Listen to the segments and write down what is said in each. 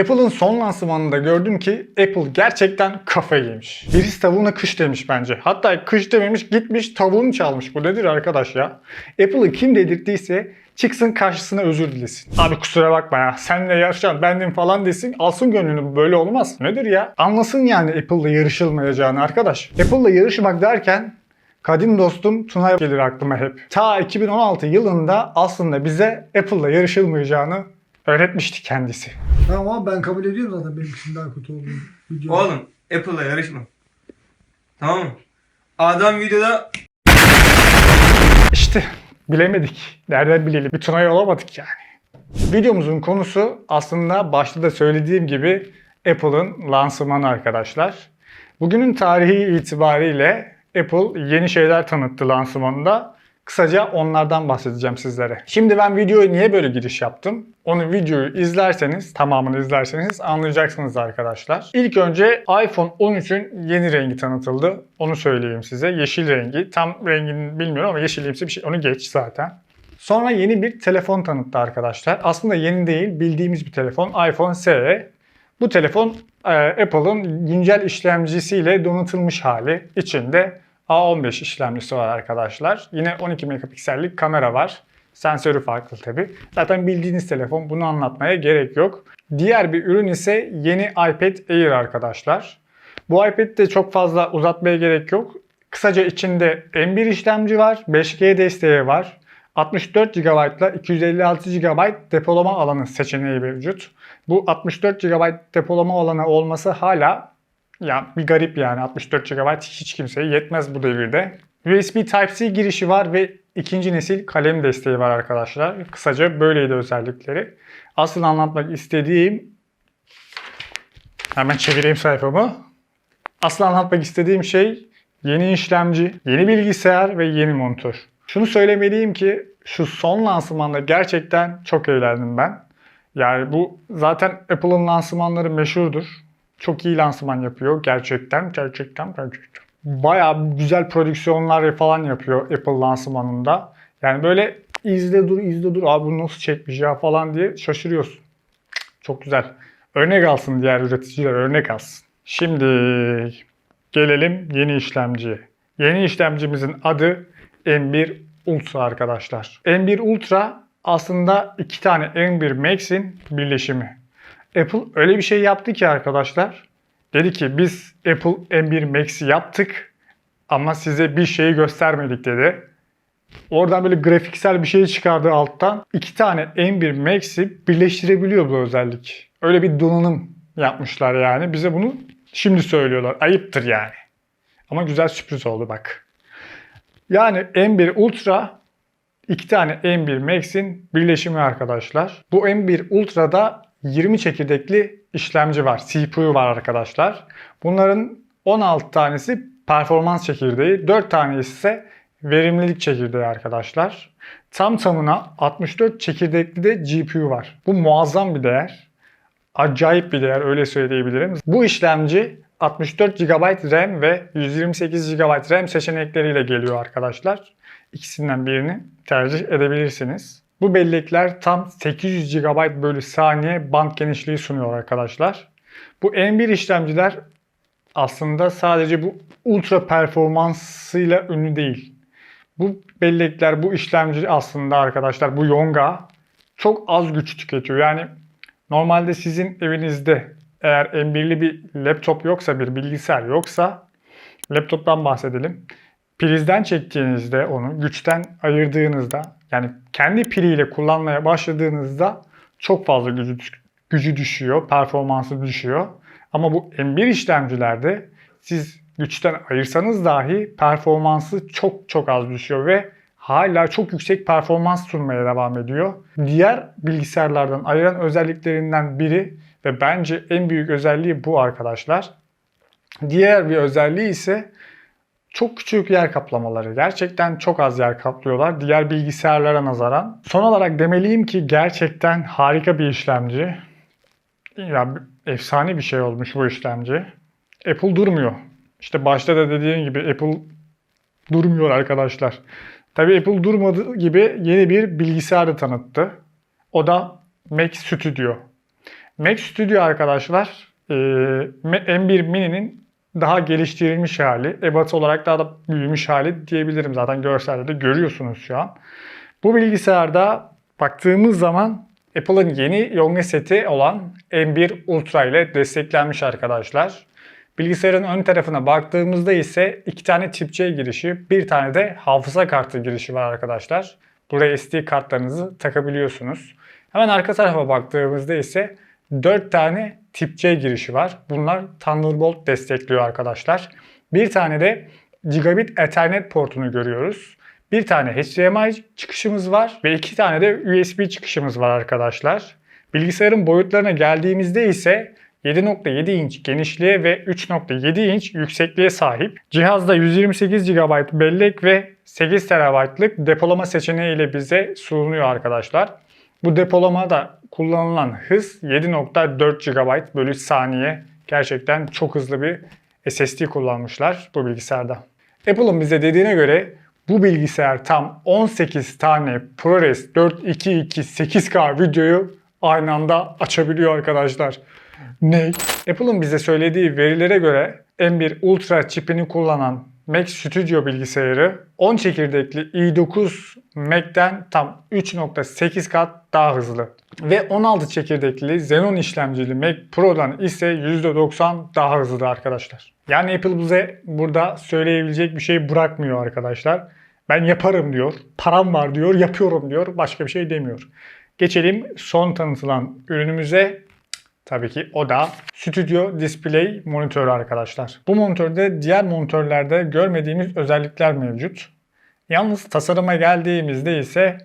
Apple'ın son lansmanında gördüm ki Apple gerçekten kafayı yemiş. Birisi tavuğuna kış demiş bence. Hatta kış dememiş gitmiş tavuğunu çalmış. Bu nedir arkadaş ya? Apple'ı kim dedirttiyse çıksın karşısına özür dilesin. Abi kusura bakma ya senle yarışan bendim falan desin alsın gönlünü böyle olmaz. Nedir ya? Anlasın yani Apple'la yarışılmayacağını arkadaş. Apple'la yarışmak derken Kadim dostum Tunay gelir aklıma hep. Ta 2016 yılında aslında bize Apple'la yarışılmayacağını öğretmişti kendisi. Tamam ama ben kabul ediyorum zaten benim için daha kötü olduğunu. Video. Oğlum Apple'la yarışma. Tamam mı? Adam videoda İşte bilemedik. Nereden bilelim? Bir Tunay olamadık yani. Videomuzun konusu aslında başta da söylediğim gibi Apple'ın lansmanı arkadaşlar. Bugünün tarihi itibariyle Apple yeni şeyler tanıttı lansmanında. Kısaca onlardan bahsedeceğim sizlere. Şimdi ben videoya niye böyle giriş yaptım? Onu videoyu izlerseniz, tamamını izlerseniz anlayacaksınız arkadaşlar. İlk önce iPhone 13'ün yeni rengi tanıtıldı. Onu söyleyeyim size. Yeşil rengi. Tam rengini bilmiyorum ama yeşilimsi bir şey. Onu geç zaten. Sonra yeni bir telefon tanıttı arkadaşlar. Aslında yeni değil, bildiğimiz bir telefon. iPhone SE. Bu telefon e, Apple'ın güncel işlemcisiyle donatılmış hali. İçinde A15 işlemcisi var arkadaşlar. Yine 12 megapiksellik kamera var. Sensörü farklı tabi. Zaten bildiğiniz telefon bunu anlatmaya gerek yok. Diğer bir ürün ise yeni iPad Air arkadaşlar. Bu iPad'de çok fazla uzatmaya gerek yok. Kısaca içinde M1 işlemci var, 5G desteği var. 64 GB ile 256 GB depolama alanı seçeneği mevcut. Bu 64 GB depolama alanı olması hala ya bir garip yani 64 GB hiç kimseye yetmez bu devirde. USB Type-C girişi var ve ikinci nesil kalem desteği var arkadaşlar. Kısaca böyleydi özellikleri. Asıl anlatmak istediğim hemen çevireyim sayfamı. Asıl anlatmak istediğim şey yeni işlemci, yeni bilgisayar ve yeni monitör. Şunu söylemeliyim ki şu son lansmanda gerçekten çok eğlendim ben. Yani bu zaten Apple'ın lansmanları meşhurdur. Çok iyi lansman yapıyor gerçekten, gerçekten, gerçekten. Bayağı güzel prodüksiyonlar falan yapıyor Apple lansmanında. Yani böyle izle dur, izle dur, abi bunu nasıl çekmiş ya falan diye şaşırıyorsun. Çok güzel. Örnek alsın diğer üreticiler, örnek alsın. Şimdi gelelim yeni işlemciye. Yeni işlemcimizin adı M1 Ultra arkadaşlar. M1 Ultra aslında iki tane M1 Max'in birleşimi. Apple öyle bir şey yaptı ki arkadaşlar. Dedi ki biz Apple M1 Max'i yaptık ama size bir şeyi göstermedik dedi. Oradan böyle grafiksel bir şey çıkardı alttan. İki tane M1 Max'i birleştirebiliyor bu özellik. Öyle bir donanım yapmışlar yani. Bize bunu şimdi söylüyorlar. Ayıptır yani. Ama güzel sürpriz oldu bak. Yani M1 Ultra iki tane M1 Max'in birleşimi arkadaşlar. Bu M1 Ultra'da 20 çekirdekli işlemci var. CPU var arkadaşlar. Bunların 16 tanesi performans çekirdeği, 4 tanesi ise verimlilik çekirdeği arkadaşlar. Tam tamına 64 çekirdekli de GPU var. Bu muazzam bir değer. Acayip bir değer öyle söyleyebilirim. Bu işlemci 64 GB RAM ve 128 GB RAM seçenekleriyle geliyor arkadaşlar. İkisinden birini tercih edebilirsiniz. Bu bellekler tam 800 GB bölü saniye band genişliği sunuyor arkadaşlar. Bu M1 işlemciler aslında sadece bu ultra performansıyla ünlü değil. Bu bellekler, bu işlemci aslında arkadaşlar bu Yonga çok az güç tüketiyor. Yani normalde sizin evinizde eğer M1'li bir laptop yoksa, bir bilgisayar yoksa laptoptan bahsedelim. Prizden çektiğinizde onu güçten ayırdığınızda yani kendi piliyle kullanmaya başladığınızda çok fazla gücü, gücü düşüyor, performansı düşüyor. Ama bu M1 işlemcilerde siz güçten ayırsanız dahi performansı çok çok az düşüyor ve hala çok yüksek performans sunmaya devam ediyor. Diğer bilgisayarlardan ayıran özelliklerinden biri ve bence en büyük özelliği bu arkadaşlar. Diğer bir özelliği ise çok küçük yer kaplamaları. Gerçekten çok az yer kaplıyorlar diğer bilgisayarlara nazaran. Son olarak demeliyim ki gerçekten harika bir işlemci. Ya efsane bir şey olmuş bu işlemci. Apple durmuyor. İşte başta da dediğim gibi Apple durmuyor arkadaşlar. Tabii Apple durmadığı gibi yeni bir bilgisayar da tanıttı. O da Mac Studio. Mac Studio arkadaşlar e, M1 Mini'nin daha geliştirilmiş hali, ebatı olarak daha da büyümüş hali diyebilirim. Zaten görselde de görüyorsunuz şu an. Bu bilgisayarda baktığımız zaman Apple'ın yeni yonga seti olan M1 Ultra ile desteklenmiş arkadaşlar. Bilgisayarın ön tarafına baktığımızda ise iki tane tip C girişi, bir tane de hafıza kartı girişi var arkadaşlar. Buraya SD kartlarınızı takabiliyorsunuz. Hemen arka tarafa baktığımızda ise 4 tane tip C girişi var. Bunlar Thunderbolt destekliyor arkadaşlar. Bir tane de Gigabit Ethernet portunu görüyoruz. Bir tane HDMI çıkışımız var ve iki tane de USB çıkışımız var arkadaşlar. Bilgisayarın boyutlarına geldiğimizde ise 7.7 inç genişliğe ve 3.7 inç yüksekliğe sahip. Cihazda 128 GB bellek ve 8 TB'lık depolama seçeneği ile bize sunuluyor arkadaşlar. Bu depolamada kullanılan hız 7.4 GB bölü saniye. Gerçekten çok hızlı bir SSD kullanmışlar bu bilgisayarda. Apple'ın bize dediğine göre bu bilgisayar tam 18 tane ProRes 422 8K videoyu aynı anda açabiliyor arkadaşlar. Ne? Apple'ın bize söylediği verilere göre M1 Ultra çipini kullanan Mac Studio bilgisayarı 10 çekirdekli i9 Mac'ten tam 3.8 kat daha hızlı. Ve 16 çekirdekli Xenon işlemcili Mac Pro'dan ise %90 daha hızlı arkadaşlar. Yani Apple bize burada söyleyebilecek bir şey bırakmıyor arkadaşlar. Ben yaparım diyor, param var diyor, yapıyorum diyor, başka bir şey demiyor. Geçelim son tanıtılan ürünümüze. Tabii ki o da Studio Display monitörü arkadaşlar. Bu monitörde diğer monitörlerde görmediğimiz özellikler mevcut. Yalnız tasarıma geldiğimizde ise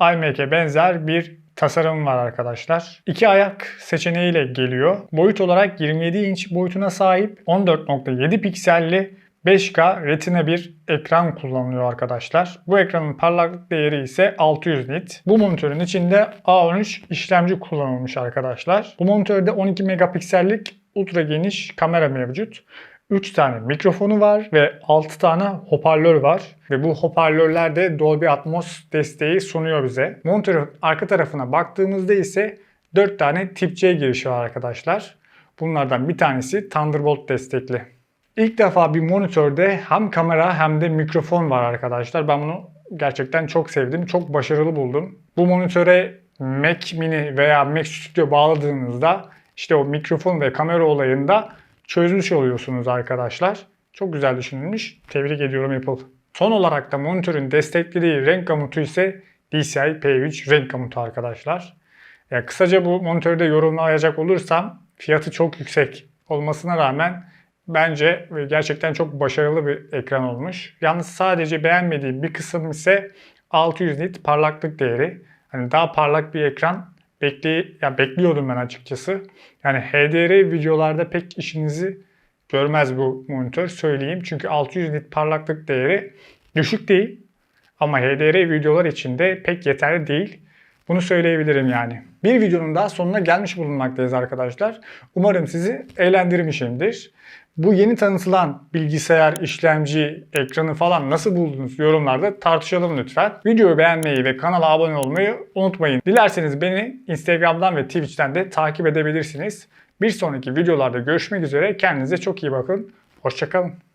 iMac'e benzer bir tasarım var arkadaşlar. İki ayak seçeneğiyle geliyor. Boyut olarak 27 inç boyutuna sahip 14.7 pikselli 5K Retina bir ekran kullanılıyor arkadaşlar. Bu ekranın parlaklık değeri ise 600 nit. Bu monitörün içinde A13 işlemci kullanılmış arkadaşlar. Bu monitörde 12 megapiksellik ultra geniş kamera mevcut. 3 tane mikrofonu var ve 6 tane hoparlör var. Ve bu hoparlörler de Dolby Atmos desteği sunuyor bize. Monitörün arka tarafına baktığımızda ise 4 tane tip C girişi var arkadaşlar. Bunlardan bir tanesi Thunderbolt destekli. İlk defa bir monitörde hem kamera hem de mikrofon var arkadaşlar. Ben bunu gerçekten çok sevdim. Çok başarılı buldum. Bu monitöre Mac Mini veya Mac Studio bağladığınızda işte o mikrofon ve kamera olayında çözmüş oluyorsunuz arkadaşlar. Çok güzel düşünülmüş. Tebrik ediyorum Apple. Son olarak da monitörün desteklediği renk gamutu ise DCI P3 renk gamutu arkadaşlar. Ya kısaca bu monitörde yorumlayacak olursam fiyatı çok yüksek olmasına rağmen bence gerçekten çok başarılı bir ekran olmuş. Yalnız sadece beğenmediğim bir kısım ise 600 nit parlaklık değeri. Hani daha parlak bir ekran bekle ya bekliyordum ben açıkçası. Yani HDR videolarda pek işinizi görmez bu monitör söyleyeyim. Çünkü 600 nit parlaklık değeri düşük değil. Ama HDR videolar için de pek yeterli değil. Bunu söyleyebilirim yani. Bir videonun daha sonuna gelmiş bulunmaktayız arkadaşlar. Umarım sizi eğlendirmişimdir. Bu yeni tanıtılan bilgisayar, işlemci, ekranı falan nasıl buldunuz yorumlarda tartışalım lütfen. Videoyu beğenmeyi ve kanala abone olmayı unutmayın. Dilerseniz beni Instagram'dan ve Twitch'ten de takip edebilirsiniz. Bir sonraki videolarda görüşmek üzere. Kendinize çok iyi bakın. Hoşçakalın.